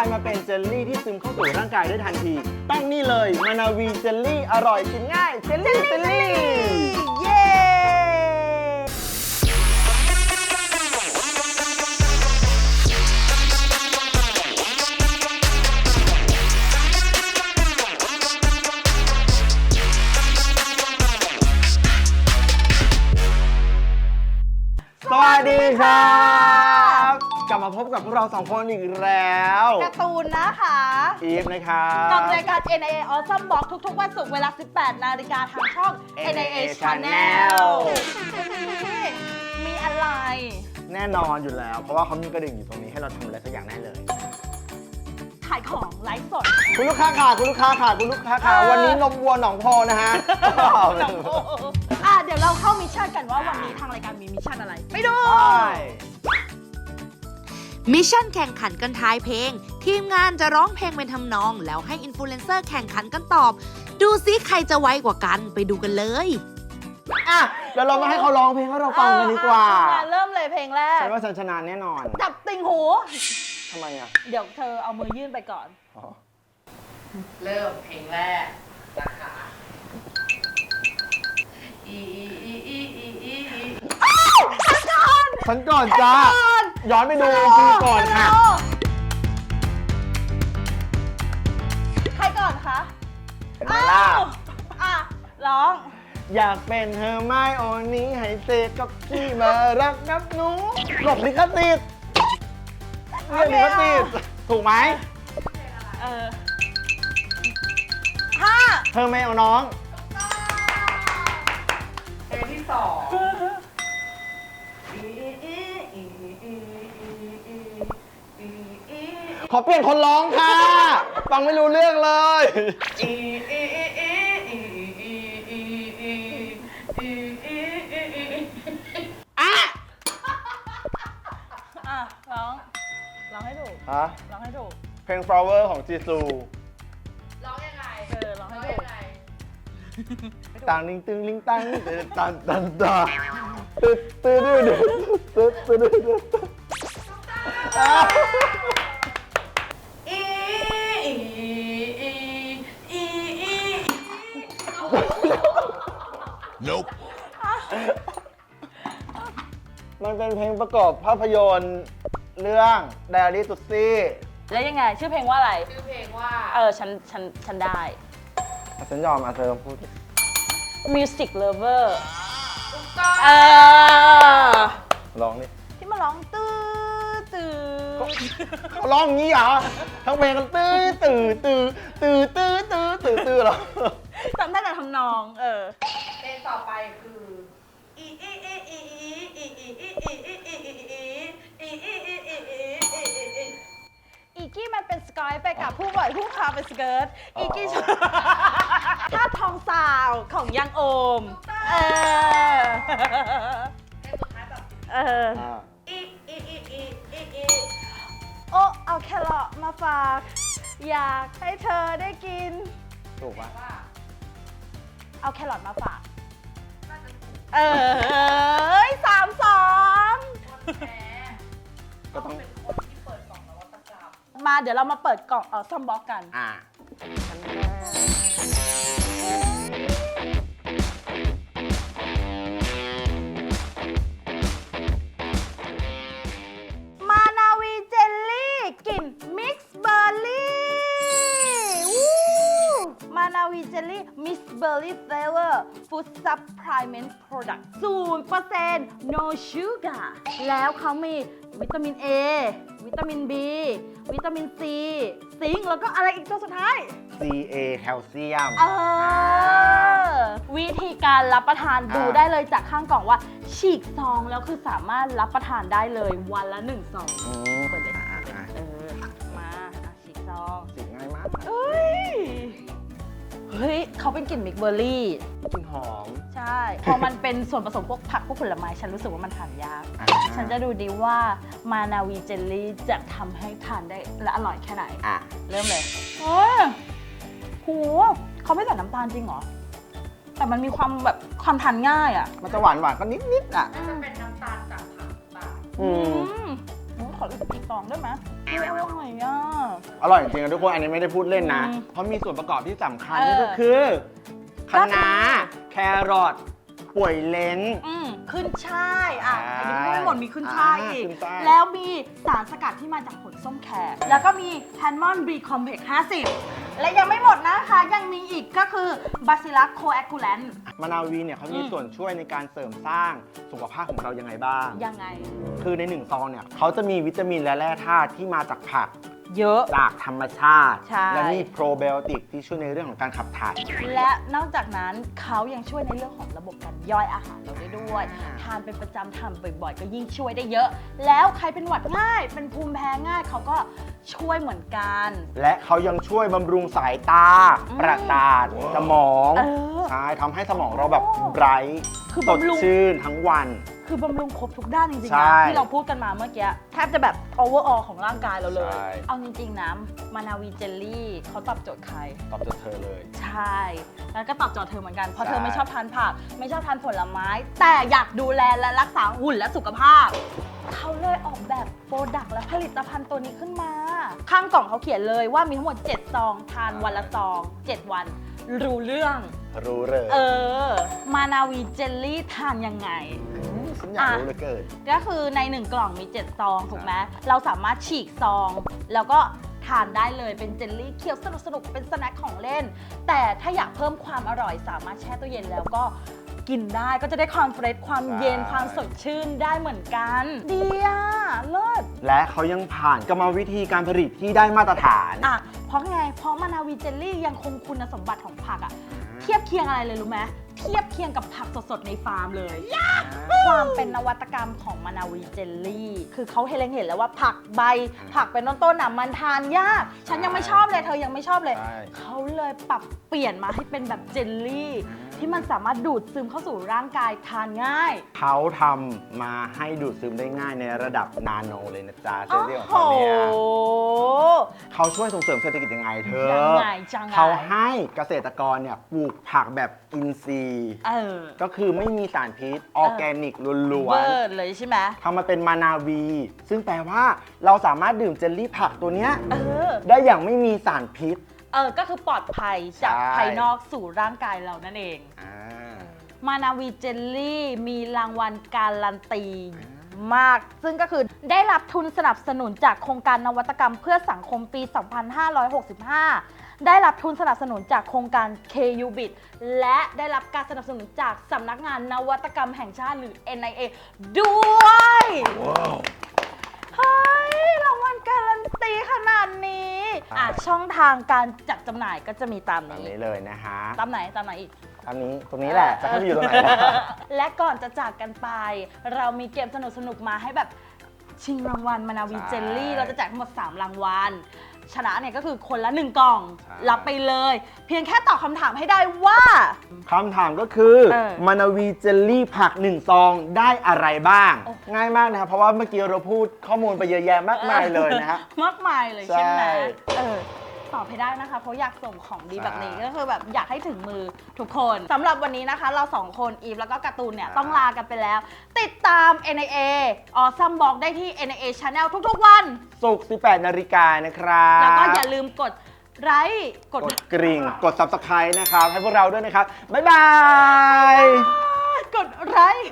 ายมาเป็นเจลลี่ที่ซึมเข้าสู่ร่างกายได้ทันที ต้องนี่เลยมานาวีเจลลี่อร่อยกินง่ายเจลลี่เจลลี่ บมาพบกับพวกเราสองคนอีกแล้วการ์ตูนนะคะ อีฟนะครับกับรายการ NIA Awesome Box ทุกๆวันศุกร์เวลา 18 นาฬิกาทางช่อง NIA Channel มีอะไร แน่นอนอยู่แล้ว เพราะว่าเขามีกระดิ่งอยู่ตรงนี้ให้เราทำอะไรสักอย่างได้เลย ขายของไลฟ์สด คุณลูกค้าค่ะ คุณลูกค้าค่ะ คุณลูกค้าค่ะ เออ วันนี้นมวัวหนองโพนะฮะ อะเดี๋ยวเราเข้ามิชชั่นกันว่าวันนี้ทางรายการมีมิชชั่นอะไร ไปดู ใช่ มิชชั่นแข่งขันกันทายเพลง ทีมงานจะร้องเพลงเป็นทำนอง แล้วให้อินฟลูเอนเซอร์แข่งขันกันตอบ ดูซิใครจะไวกว่ากันไปดูกันเลย อะเดี๋ยวเรามาให้เขาร้องเพลงให้เราฟังกันดีกว่าเอออะเริ่มเลยเพลงแรก ฉันว่าฉันชนะแน่นอนจับติ่งหู ทำไมอะเดี๋ยวเธอเอามือยื่นไปก่อน อ๋อเริ่มเพลงแรกนะคะอีอีอีอีอีอีฉันก่อนจ้า ย้อนไปดูปีก่อนค่ะ ใครก่อนคะเป็นไงล่ะ อ้าวอะร้อง อยากเป็นเธอไม่โอนี้ให้เศษกับที่มารักนับหนูหลบลิขสิทธิ์เรียกลิขสิทธิ์ถูกไหม เออห้าเธอไม่เอาน้อง เพลงที่สอง ขอเปลี่ยนคนร้องค่ะ ฟังไม่รู้เรื่องเลย อะอะร้องร้องให้ถูกฮะร้องให้ถูกเพลง flower ของจีซูร้องยังไงเออร้องร้ให้องถูยักงไงตังลิงตึงลิงตังตันตันตาตึ๊ดตึ๊ดตึ๊ดตึ๊ดตึ๊ดตึ๊ดตึ๊ดต้องตาอะ มันเป็นเพลงประกอบภาพยนตร์เรื่อง Diary t u s i แล้วยังไง ชื่อเพลงว่าอะไร ชื่อเพลงว่าเออ ฉัน ฉัน ฉันได้ อะฉันยอมอะเธอลองพูดดิ Music Lover ถูกต้องเออ ร้องดิที่มาร้องตื้อตื้อเขาร้องอย่างนี้เหรอ ทั้งเพลงกันตื้อตื้อตื้อตื้อตื้อตื้อตื้อตื้อเหรอ จำได้แต่ทำนอง เออ เพลงต่อไปคืออีอีอีอีอี อีกี้มันเป็นสกอยไปกับผู้บ่อยผู้พาเป็นสเกิร์ตอีกี้ชอบทาทองสาวของยังโอม เออ เออ อ่โอเอาแครอทมาฝาก อยากให้เธอได้กิน ถูกปะเอาแครอทมาฝาก เออ ก็ต้องเป็นคนที่เปิดกล่องนวัตกรรมมาเดี๋ยวเรามาเปิดกล่องเออซัมบ็อกกัน อ่า อร์เซ็นต์ no sugar แล้วเขามีวิตามิน A วิตามิน B วิตามิน C ซิงค์แล้วก็อะไรอีกตัวสุดท้าย CA แคลเซียม เออ วิธีการรับประทานดูอ่าได้เลยจากข้างกล่องว่า ฉีกซองแล้วคือสามารถรับประทานได้เลยวันละหนึ่งซองอืมเปิดเลยอ่าอ่าเออ มาอะฉีกซอง สิง่ายมาก เอ้ย เฮ้ยเขาเป็นกลิ่นมิกเบอร์รี่ กลิ่นหอม ใช่ พอมันเป็นส่วนผสมพวกผักพวกผลไม้ ฉันรู้สึกว่ามันทานยาก อ่า ฉันจะดูดีว่ามานาวีเจลลี่จะทำให้ทานได้และอร่อยแค่ไหน อะ เริ่มเลยโอ้ยโหเขาไม่ใส่น้ำตาลจริงเหรอ แต่มันมีความแบบความทานง่ายอะมันจะหวานหวานก็นิดนิดๆอะน่าจะเป็นน้ำตาลจากผักต่างอืม อืมโอ้ขออีกอีกซองได้ไหม อุ๊ยอร่อยอะ อร่อยจริงๆนะทุกคนอันนี้ไม่ได้พูดเล่นนะ อืมเพราะมีส่วนประกอบที่สำคัญเออนั่นก็คือคะก็คือน้าแครอทป่วยเล้งอืมขึ้นช่ายอะใช่ไอ้นี่ไม่หมดมีขึ้นช่ายอ่าอีก ขึ้นช่าย แล้วมีสารสกัดที่มาจากผลส้มแขกแล้วก็มีแพนมอนบีคอมเพล็ก50 และยังไม่หมดนะคะ ยังมีอีกก็คือบาซิลัสโคแอคูแลนมะนาววีเนี่ยเขามีอืมส่วนช่วยในการเสริมสร้างสุขภาพของเรายังไงบ้าง ยังไง คือในหนึ่งซองเนี่ยเขาจะมีวิตามินและแร่ธาตุที่มาจากผัก เยอะ จากธรรมชาติ ใช่ และมีโปรไบโอติกที่ช่วยในเรื่องของการขับถ่าย และนอกจากนั้นเขายังช่วยในเรื่องของระบบการย่อยอาหารเราได้ด้วยอ่าทานเป็นประจำทานบ่อยๆ ก็ยิ่งช่วยได้เยอะ แล้วใครเป็นหวัดง่าย เป็นภูมิแพ้ง่ายเขาก็ช่วยเหมือนกัน และเขายังช่วยบำรุงสายตา อืมประสาทสมองเออใช่ทำให้สมองเราแบบไบรท์คือสดบำรุงชื่นทั้งวัน คือบำรุงครบทุกด้านจริงๆใช่นะที่เราพูดกันมาเมื่อกี้แทบจะแบบ overall ของร่างกายเราเลย ใช่ เอาจริงๆนะมานาวีเจลลี่เขาตอบโจทย์ใคร ตอบโจทย์เธอเลย ใช่ แล้วก็ตอบโจทย์เธอเหมือนกัน เพราะใช่เธอไม่ชอบทานผัก ไม่ชอบทานผลไม้ แต่อยากดูแลและรักษาหุ่นและสุขภาพ เขาเลยออกแบบโปรดักต์และผลิตภัณฑ์ตัวนี้ขึ้นมา ข้างกล่องเขาเขียนเลยว่ามีทั้งหมด 7 ซอง ทานวันละซอง 7 วัน รู้เรื่อง รู้เลย เออ มานาวีเจลลี่ทานยังไงม ฉันอยากรู้เหลยเกิน ก็คือใน1กล่องมี 7 ซองถูกไหมเราสามารถฉีกซอง แล้วก็ทานได้เลยเป็นเจลลี่เคี้ยวสนุกสนุกๆเป็นสแน็คของเล่น แต่ถ้าอยากเพิ่มความอร่อยสามารถแช่ตู้เย็นแล้วก็กินได้ก็จะได้ความเฟรชความเย็นใช่ ความสดชื่นได้เหมือนกัน ดีอะเลิศและเขายังผ่านกรรมวิธีการผลิตที่ได้มาตรฐาน อะเพราะไงเพราะมานาวีเจลลี่ยังคงคุณสมบัติของผักอะ เทียบเคียงอะไรเลยรู้ไหมเทียบเคียงกับผักสดๆในฟาร์มเลย ความเป็นนวัตกรรมของมานาวีเจลลี่ คือเขาเห็นเห็นแล้วว่าผักใบ ผักเป็นต้นๆน่ะมันทานยาก ฉันยังไม่ชอบเลยเธอยังไม่ชอบเลย ใช่ เขาเลยปรับเปลี่ยนมาให้เป็นแบบเจลลี่ ที่มันสามารถดูดซึมเข้าสู่ร่างกายทานง่าย เขาทำมาให้ดูดซึมได้ง่ายในระดับนาโนเลยนะจ๊ะเชโอ้อรี่ของโหเขาเนี่ยเขาช่วยส่งเสริมเศรษฐกิจยังไงเธอยังไงจังไง เขาให้เกษตรกรเนี่ยปลูกผักแบบอินทรีย์ เออ ก็คือไม่มีสารพิษออร์แกนิกล้วเวนอร์เลยใช่ไหมๆทำมาเป็นมานาวี ซึ่งแปลว่าเราสามารถดื่มเจลลี่ผักตัวเนี้ยเออ ได้อย่างไม่มีสารพิษ เออ ก็คือปลอดภัยจากใช่ ภายนอกสู่ร่างกายเรานั่นเอง อ่า มานาวีเจลลี่มีรางวัลการันตี มาก ซึ่งก็คือได้รับทุนสนับสนุนจากโครงการนวัตกรรมเพื่อสังคมปี 2565 ได้รับทุนสนับสนุนจากโครงการ KUBIT และได้รับการสนับสนุนจากสำนักงานนวัตกรรมแห่งชาติหรือ NIA ด้วยเฮ้ยรางวัลการันตีขนาดนี้อะช่องทางการจัดจำหน่ายก็จะมีตามแบบนี้นี้เลยนะฮะ ตามไหนตามไหนอีก อันนี้ตรงนี้แหละจะให้ไปอยู่ตรงไหนล่ะ และก่อนจะจากกันไป เรามีเกมสนุกๆมาให้แบบชิงรางวัลมานาวีใช่เจลลี่ เราจะแจกทั้งหมด 3 รางวัล ชนะเนี่ยก็คือคนละ 1 กล่อง ใช่ รับไปเลย เพียงแค่ตอบคำถามให้ได้ว่า คำถามก็คือเออมานาวีเจลลี่ผักหนึ่งซองได้อะไรบ้าง โอ้ ง่ายมากนะครับ เพราะว่าเมื่อกี้เราพูดข้อมูลไปเยอะแยะมากมายเลยนะฮะ มากมายเลยใช่ไหมใช่ เออ ตอบให้ได้นะคะ เพราะอยากส่งของดีใช่แบบนี้ก็คือแบบอยากให้ถึงมือทุกคนสำหรับวันนี้นะคะ เราสองคนอีฟแล้วก็การ์ตูนเนี่ยใช่ต้องลากันไปแล้ว ติดตาม NIA ออซัมบอกได้ที่ NIA Channel ทุกๆวัน สุกร์18 นาฬิกานะครับแล้วก็อย่าลืมกดไลค์กดกดกริ่ง กด subscribe นะครับ ให้พวกเราด้วยนะครับ บ๊ายบาย กดไลค์